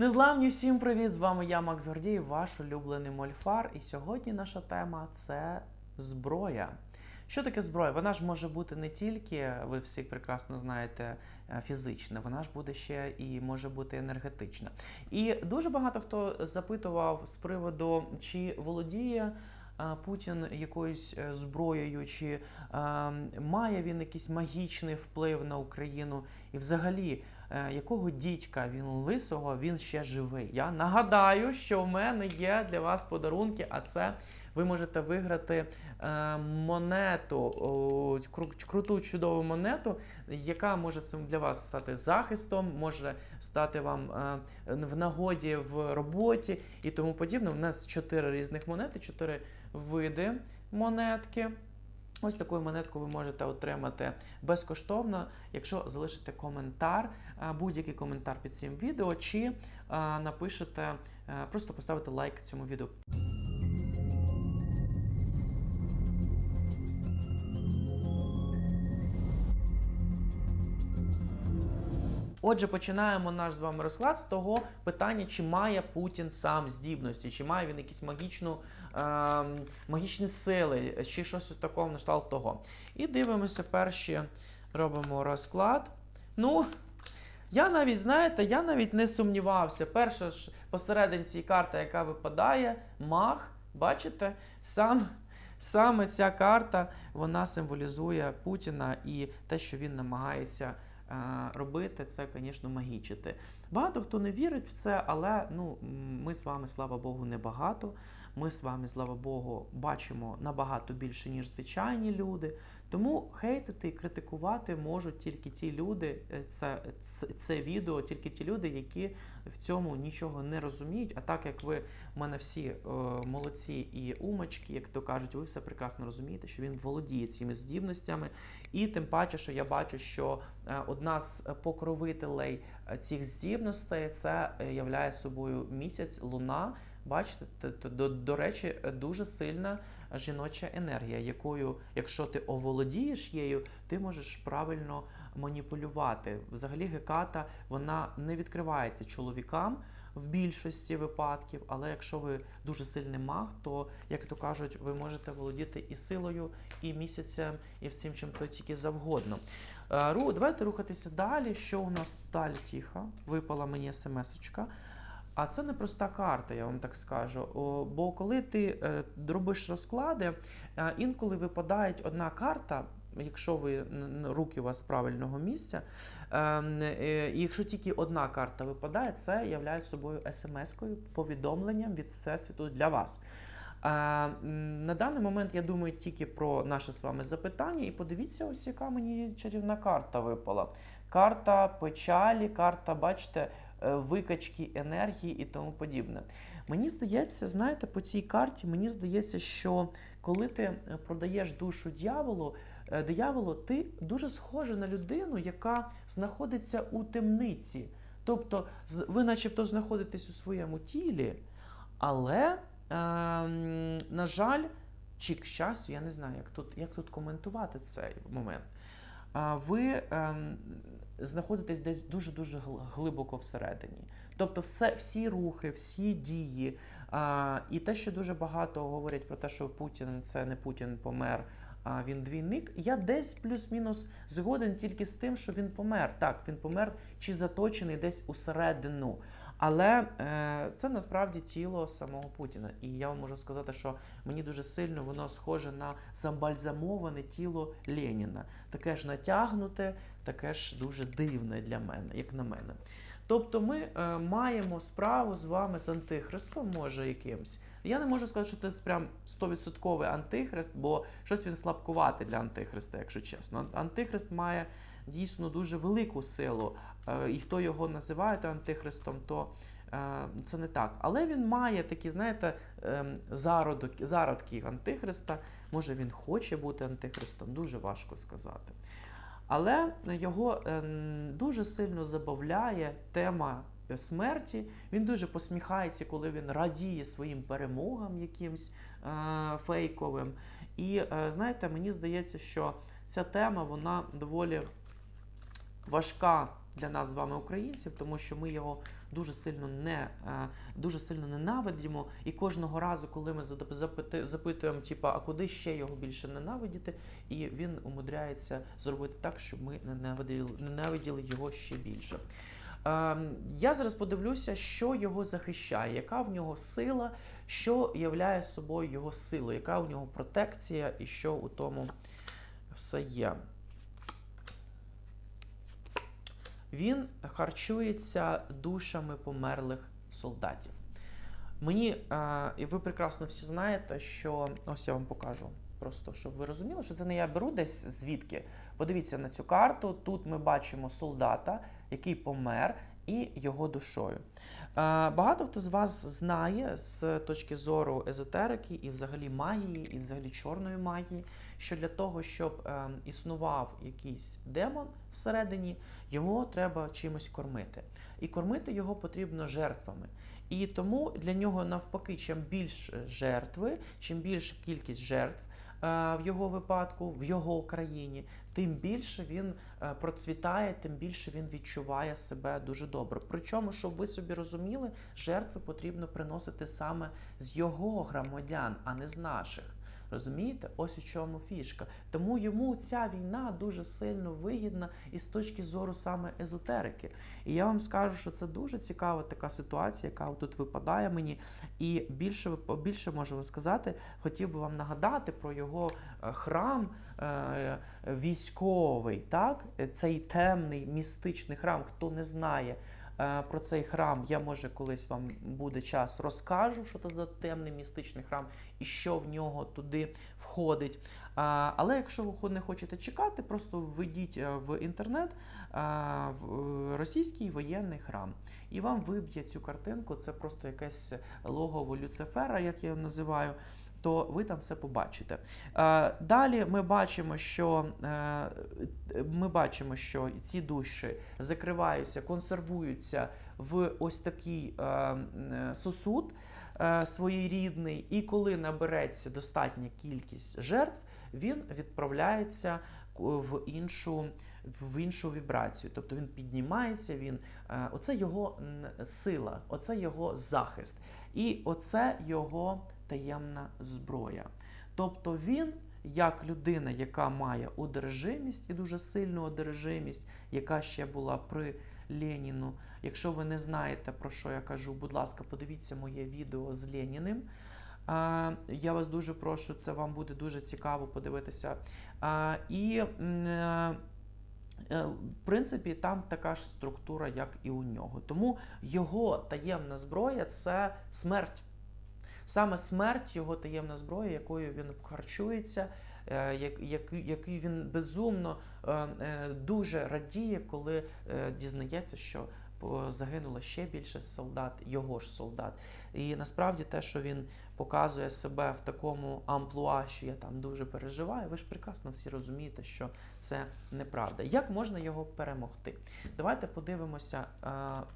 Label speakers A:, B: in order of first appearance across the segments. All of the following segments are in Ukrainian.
A: Незламні всім привіт! З вами я, Макс Гордієв, ваш улюблений мольфар. І сьогодні наша тема це зброя. Що таке зброя? Вона ж може бути не тільки, ви всі прекрасно знаєте, е, фізична, вона ж буде ще і може бути енергетична. І дуже багато хто запитував з приводу, чи володіє е, Путін якоюсь е, зброєю, чи е, має він якийсь магічний вплив на Україну, і взагалі, якого дідька він лисого, він ще живий. Я нагадаю, що в мене є для вас подарунки, а це ви можете виграти е, монету, круту чудову монету, яка може для вас стати захистом, може стати вам е, в нагоді в роботі і тому подібне. У нас чотири різних монети, чотири види монетки. Ось таку монетку ви можете отримати безкоштовно, якщо залишите коментар, е, будь-який коментар під цим відео, чи е, напишете, е, просто поставите лайк цьому відео. Отже, починаємо наш з вами розклад з того питання, чи має Путін сам здібності, чи має він якісь магічну, магічні сили, чи щось такого на кшталт того. І дивимося перші, робимо розклад. Ну, я навіть, знаєте, я навіть не сумнівався. Перша ж посерединці карта, яка випадає, мах, бачите, сам. Саме ця карта вона символізує Путіна і те, що він намагається е, робити, це, звісно, магічити. Багато хто не вірить в це, але ну, ми з вами, слава Богу, небагато. Ми з вами, слава Богу, бачимо набагато більше, ніж звичайні люди. Тому хейтити і критикувати можуть тільки ті люди, е, це, це, відео, тільки ті люди, які в цьому нічого не розуміють. А так як ви в мене всі е, молодці і умочки, як то кажуть, ви все прекрасно розумієте, що він володіє цими здібностями. І тим паче, що я бачу, що е, одна з покровителей цих здібностей це являє собою місяць, луна. Бачите, до, до речі, дуже сильна жіноча енергія, якою, якщо ти оволодієш її, ти можеш правильно маніпулювати. Взагалі, геката вона не відкривається чоловікам в більшості випадків, але якщо ви дуже сильний маг, то, як то кажуть, ви можете володіти і силою, і місяцем, і всім чим то тільки завгодно. Е, Ру, давайте рухатися далі. Що у нас далі тихо? Випала мені смс-очка. А це не проста карта, я вам так скажу. Бо коли ти е, робиш розклади, е, інколи випадають одна карта. Якщо ви руки у вас з правильного місця, е, е, і якщо тільки одна карта випадає, це являє собою смс-кою, повідомленням від Всесвіту для вас. На даний момент я думаю тільки про наше з вами запитання, і подивіться, ось яка мені чарівна карта випала. Карта печалі, карта, бачите, викачки енергії і тому подібне. Мені здається, знаєте, по цій карті мені здається, що коли ти е, продаєш душу дьяволу, е, дияволу, ти дуже схожа на людину, яка знаходиться у темниці. Тобто, ви, начебто, знаходитесь у своєму тілі, але, е, на жаль, чи к щастю, я не знаю, як тут, як тут коментувати цей момент. Ви ем, знаходитесь десь дуже-дуже гл- глибоко всередині. Тобто, все, всі рухи, всі дії, і те, що дуже багато говорять про те, що Путін це не Путін помер, а він двійник. Я десь плюс-мінус згоден тільки з тим, що він помер. Так, він помер чи заточений десь усередину. Але е, це насправді тіло самого Путіна. І я вам можу сказати, що мені дуже сильно воно схоже на замбальзамоване тіло Леніна. Таке ж натягнуте, таке ж дуже дивне для мене, як на мене. Тобто ми е, маємо справу з вами з антихристом, може якимсь. Я не можу сказати, що це прям 100% антихрист, бо щось він слабкуватий для антихриста, якщо чесно. Антихрист має дійсно дуже велику силу. Е, і хто його називає антихристом, то е, це не так. Але він має такі, знаєте, ем, зародок, зародки антихриста. Може він хоче бути антихристом, дуже важко сказати. Але його ем, дуже сильно забавляє тема е, смерті. Він дуже посміхається, коли він радіє своїм перемогам якимсь фейковим. І знаєте, мені здається, що ця тема вона доволі важка для нас з вами, українців, тому що ми його дуже сильно не е, дуже сильно ненавидимо. І кожного разу, коли ми запитуємо, типа, а куди ще його більше ненавидіти, і він умудряється зробити так, щоб ми ненавиділи, ненавиділи його ще більше. Ем, Я зараз подивлюся, що його захищає, яка в нього сила, що являє собою його силою, яка у нього протекція і що у тому все є. Він харчується душами померлих солдатів. Мені, е, і ви прекрасно всі знаєте, що ось я вам покажу. Просто щоб ви розуміли, що це не я беру десь звідки. Подивіться на цю карту. Тут ми бачимо солдата, який помер, і його душою. Е, Багато хто з вас знає з точки зору езотерики і взагалі магії, і взагалі чорної магії, що для того, щоб е, існував якийсь демон всередині, його треба чимось кормити. І кормити його потрібно жертвами. І тому для нього навпаки, чим більше жертви, чим більша кількість жертв е, в його випадку, в його країні, тим більше він е, процвітає, тим більше він відчуває себе дуже добре. Причому, щоб ви собі розуміли, жертви потрібно приносити саме з його громадян, а не з наших. Розумієте, ось у чому фішка. Тому йому ця війна дуже сильно вигідна і з точки зору саме езотерики. І я вам скажу, що це дуже цікава така ситуація, яка тут випадає мені. І більше більше можу вам сказати, хотів би вам нагадати про його е, храм е, військовий, так? Цей темний містичний храм. Хто не знає про цей храм, я може колись вам буде час розкажу, що це за темний містичний храм і що в нього туди входить. Але якщо ви не хочете чекати, просто введіть е, в інтернет в- російський воєнний храм. І вам виб'є цю картинку. Це просто якесь логово Люцифера, як я його називаю. То ви там все побачите. Е, Далі ми бачимо, що е, ми бачимо, що ці душі закриваються, консервуються в ось такий е, сосуд своєрідний, і коли набереться достатня кількість жертв, він відправляється в іншу, в іншу вібрацію. Тобто він піднімається, він, оце його сила, оце його захист, і оце його таємна зброя. Тобто він, як людина, яка має одержимість і дуже сильну одержимість, яка ще була при Леніну. Якщо ви не знаєте, про що я кажу, будь ласка, подивіться моє відео з Леніним. Я вас дуже прошу, це вам буде дуже цікаво подивитися. І е, е, в принципі там така ж структура, як і у нього. Тому його таємна зброя це смерть. Саме смерть його таємна зброя, якою він харчується, е, як- як- який він безумно е, е, дуже радіє, коли дізнається, що загинуло ще більше солдат, його ж солдат. І насправді те, що він показує себе в такому амплуа, що я там дуже переживаю, ви ж прекрасно всі розумієте, що це неправда. Як можна його перемогти? Давайте подивимося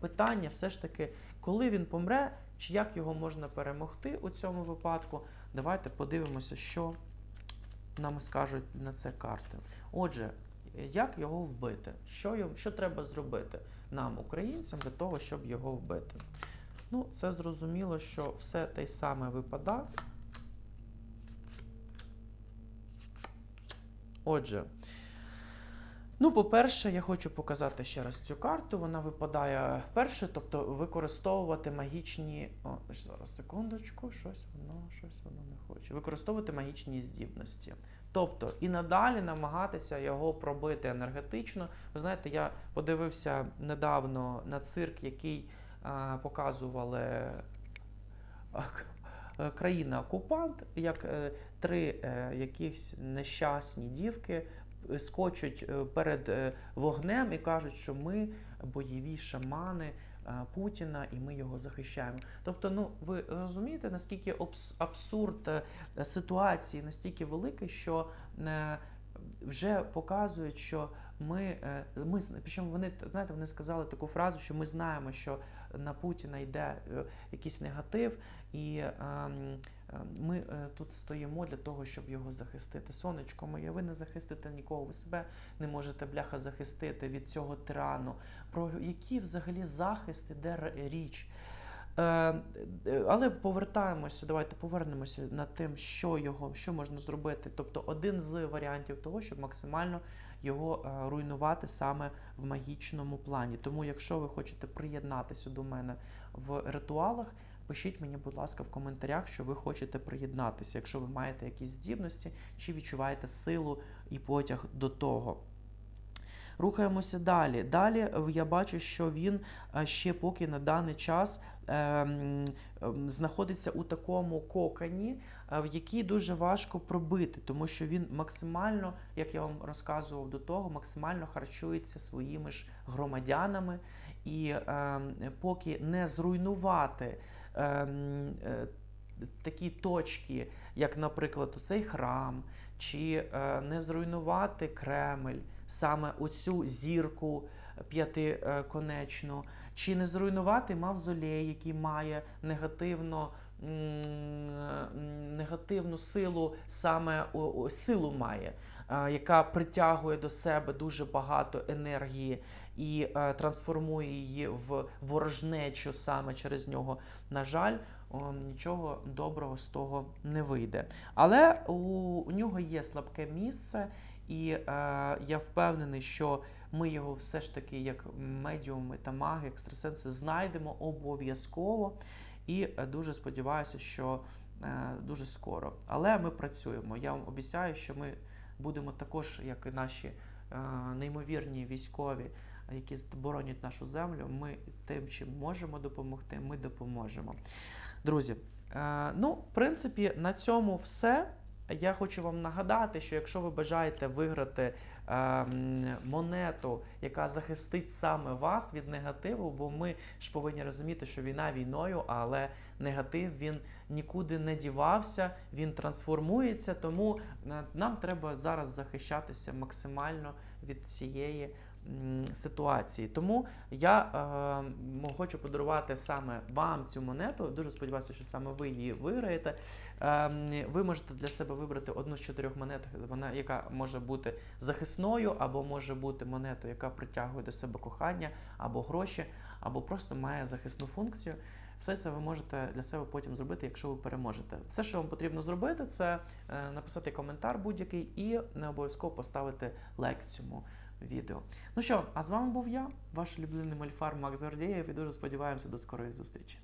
A: питання, все ж таки, коли він помре, чи як його можна перемогти у цьому випадку. Давайте подивимося, що нам скажуть на це карти. Отже, як його вбити? Що, йому- що треба зробити нам, українцям, для того, щоб його вбити? Ну, це зрозуміло, що все те саме випадає. Отже, ну, по-перше, я хочу показати ще раз цю карту. Вона випадає перше, тобто використовувати магічні. О, зараз секундочку, щось воно, щось воно не хоче. Використовувати магічні здібності. Тобто і надалі намагатися його пробити енергетично. Ви знаєте, я подивився недавно на цирк, який а, показували а, к- е, країна-окупант, як е, три е, якихось нещасні дівки е, скочуть е, перед е, вогнем і кажуть, що ми бойові шамани е, Путіна і ми його захищаємо. Тобто, ну ви розумієте, наскільки абс- абсурд ситуації настільки великий, що вже показують, що ми, ми причому вони знаєте, вони сказали таку фразу, що ми знаємо, що на Путіна йде якийсь негатив, і ем, ми е, тут стоїмо для того, щоб його захистити. Сонечко моє, ви не захистите нікого, ви себе не можете бляха захистити від цього тирану. Про який взагалі захист іде річ? Е, е, але повертаємося, давайте повернемося над тим, що його, що можна зробити. Тобто, один з варіантів того, щоб максимально його е, руйнувати саме в магічному плані. Тому, якщо ви хочете приєднатися до мене в ритуалах, пишіть мені, будь ласка, в коментарях, що ви хочете приєднатися, якщо ви маєте якісь здібності чи відчуваєте силу і потяг до того. Рухаємося далі. Далі я бачу, що він е, ще поки на даний час ем, ем, знаходиться у такому кокані, е, в який дуже важко пробити, тому що він максимально, як я вам розказував до того, максимально харчується своїми ж громадянами, і ем, поки не зруйнувати. Ем, е, Такі точки, як, наприклад, цей храм, чи е, не зруйнувати Кремль, саме оцю зірку п'ятиконечну, чи не зруйнувати мавзолей, який має негативно, негативну силу, саме силу має, е, яка притягує до себе дуже багато енергії і е, трансформує її в ворожнечу саме через нього. На жаль, нічого доброго з того не вийде. Але у, у нього є слабке місце, і е, я впевнений, що ми його все ж таки, як медіуми та маги, екстрасенси, знайдемо обов'язково. І е, дуже сподіваюся, що е, дуже скоро. Але ми працюємо. Я вам обіцяю, що ми будемо також, як і наші е, неймовірні військові, які боронять нашу землю. Ми тим, чим можемо допомогти, ми допоможемо. Друзі, е, ну, в принципі, на цьому все. Я хочу вам нагадати, що якщо ви бажаєте виграти монету, яка захистить саме вас від негативу, бо ми ж повинні розуміти, що війна війною, але негатив він нікуди не дівався, він трансформується. Тому е, нам треба зараз захищатися максимально від цієї ситуації. Тому я е, хочу подарувати саме вам цю монету. Дуже сподіваюся, що саме ви її виграєте. Е, ви можете для себе вибрати одну з чотирьох монет, вона яка може бути захисною, або може бути монетою, яка притягує до себе кохання, або гроші, або просто має захисну функцію. Все це ви можете для себе потім зробити, якщо ви переможете. Все, що вам потрібно зробити, це е, написати коментар будь-який і не обов'язково поставити лайк цьому відео. Ну що, а з вами був я, ваш улюблений мальфар Макс Гордєєв, і дуже сподіваємося до скорої зустрічі.